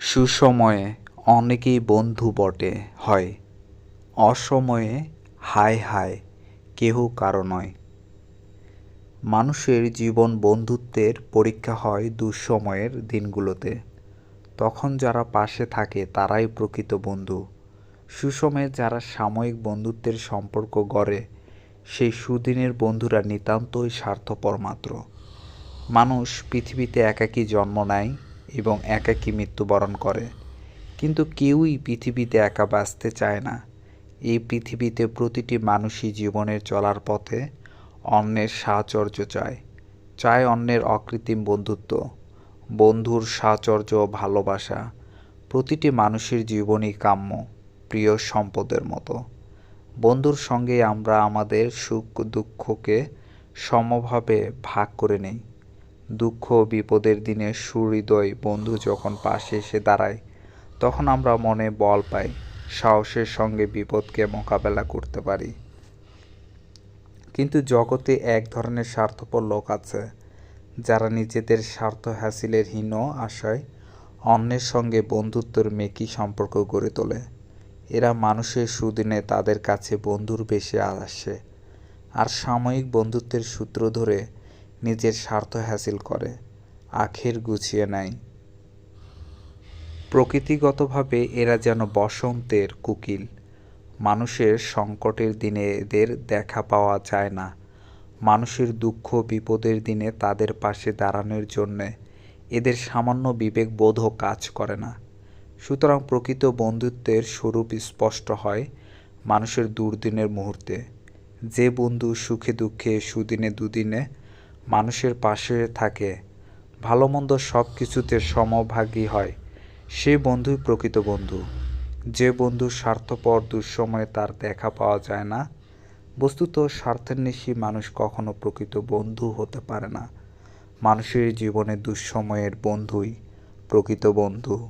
সুসময়ে অনেকেই বন্ধু বটে, হয়। অসময়ে হায় হায়, কেহ কারও নয়। মানুষের জীবন বন্ধুত্বের পরীক্ষা হয় দুঃসময়ের দিনগুলোতে। তখন যারা পাশে থাকে, তারাই প্রকৃত বন্ধু। সুসময়ে যারা সাময়িক বন্ধুত্বের সম্পর্ক গড়ে, সেই সুদিনের বন্ধুরা নিতান্তই স্বার্থপর মাত্র। মানুষ পৃথিবীতে একাকী জন্ম নেয় এবং একাকী মৃত্যুবরণ করে। কিন্তু কেউই পৃথিবীতে একা বাঁচতে চায় না। এই পৃথিবীতে প্রতিটি মানুষই জীবনের চলার পথে অন্যের সাহচর্য চায়। চায় অন্যের অকৃত্রিম বন্ধুত্ব, বন্ধুর সাহচর্য ভালোবাসা। প্রতিটি মানুষের জীবনই কাম্য, প্রিয় সম্পদের মতো। বন্ধুর সঙ্গে আমরা আমাদের সুখ দুঃখকে সমভাবে ভাগ করে নেই। দুঃখ বিপদের দিনে সুহৃদয় বন্ধু যখন পাশে এসে দাঁড়ায়, তখন আমরা মনে বল পাই, সাহসের সঙ্গে বিপদকে মোকাবেলা করতে পারি। কিন্তু জগতে এক ধরনের স্বার্থপর লোক আছে, যারা নিজেদের স্বার্থ হাসিলের হীন আশায় অন্যের সঙ্গে বন্ধুত্বর মেকি সম্পর্ক গড়ে তোলে। এরা মানুষের সুদিনে তাদের কাছে বন্ধুর বেশি আসে, আর সাময়িক বন্ধুত্বের সূত্র ধরে নিজের স্বার্থ হাসিল করে, আখের গুছিয়ে নেয়। প্রকৃতিগতভাবে এরা যেন বসন্তের কুকিল। মানুষের সংকটের দিনে এদের দেখা পাওয়া যায় না। মানুষের দুঃখ বিপদের দিনে তাদের পাশে দাঁড়ানোর জন্যে এদের সামান্য বিবেক বোধও কাজ করে না। সুতরাং প্রকৃত বন্ধুত্বের স্বরূপ স্পষ্ট হয় মানুষের দুর্দিনের মুহূর্তে। যে বন্ধু সুখে দুঃখে সুদিনে দুদিনে মানুষের পাশে থাকে। ভালো মন্দ সব কিছুতে সমভাগী হয়। সে বন্ধুই প্রকৃত বন্ধু। যে বন্ধু স্বার্থপর দুঃসময়ে তার দেখা পাওয়া যায় না, বস্তুত স্বার্থের নিশি মানুষ কখনো প্রকৃত বন্ধু হতে পারে না। মানুষের জীবনে দুঃসময়ের বন্ধুই প্রকৃত বন্ধু।